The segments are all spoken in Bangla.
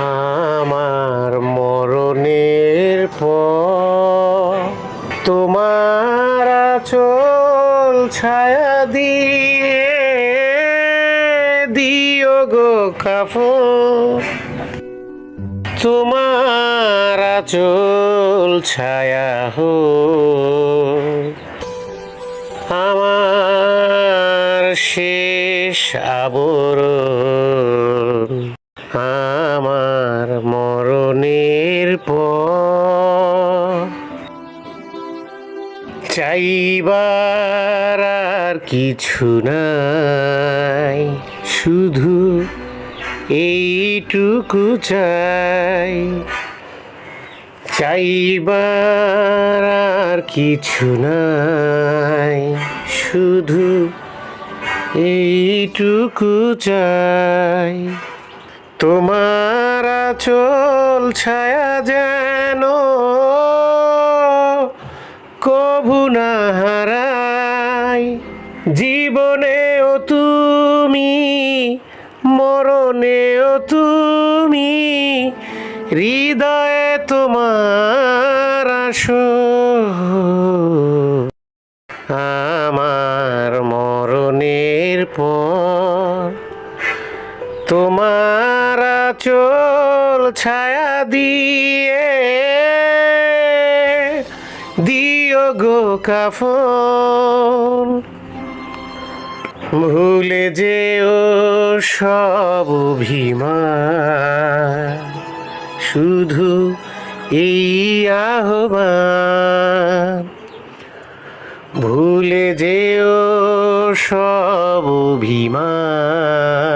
আমার মরণের পর তোমার চল ছায়া দিয়ে দিও গো কাফন। তোমার চল ছায়া হো আমার শেষ আবরণ। চাইবার আর কিছু নাই, শুধু এইটুকু চাই। চাইবার আর কিছু নাই, শুধু এইটুকু চাই। তোমার চল ছায়া যেন কভু না হারাই জীবনেও তুমি, মরণেও তুমি, হৃদয়ে তোমার আসো আমার মরণের পর তোমার চোল ছায়া দিয়ে দিও গো কাফন। ভুলে যেও সব অভিমান, শুধু এই আহ্বান। ভুলে যেও সব অভিমান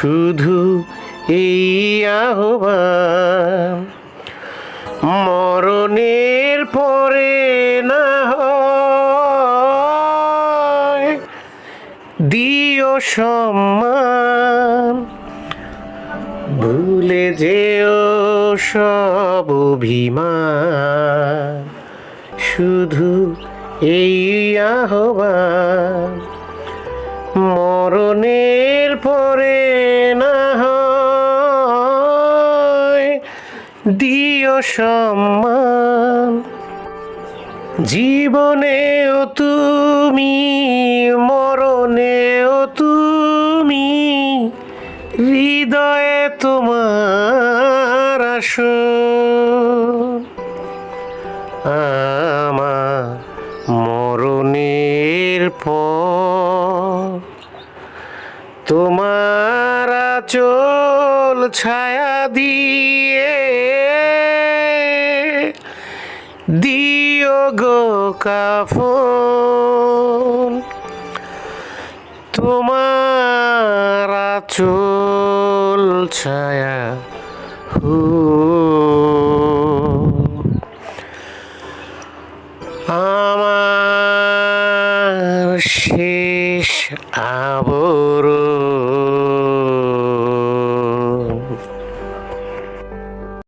শুধু এই আহ্বান। মরণের পরে না দিও সম্মান। ভুলে যেও সব অভিমান। শুধু এই আহ্বান। মরণের পরে দিও সম্মান। জীবনেও তুমি মরণেও তুমি হৃদয়ে তোমার আসন। আমার মরণের পর তোমার চল ছায়া দিয়ে দিও গো কাফন। তোমার চল ছায়া হো আমার শেষ আবরণ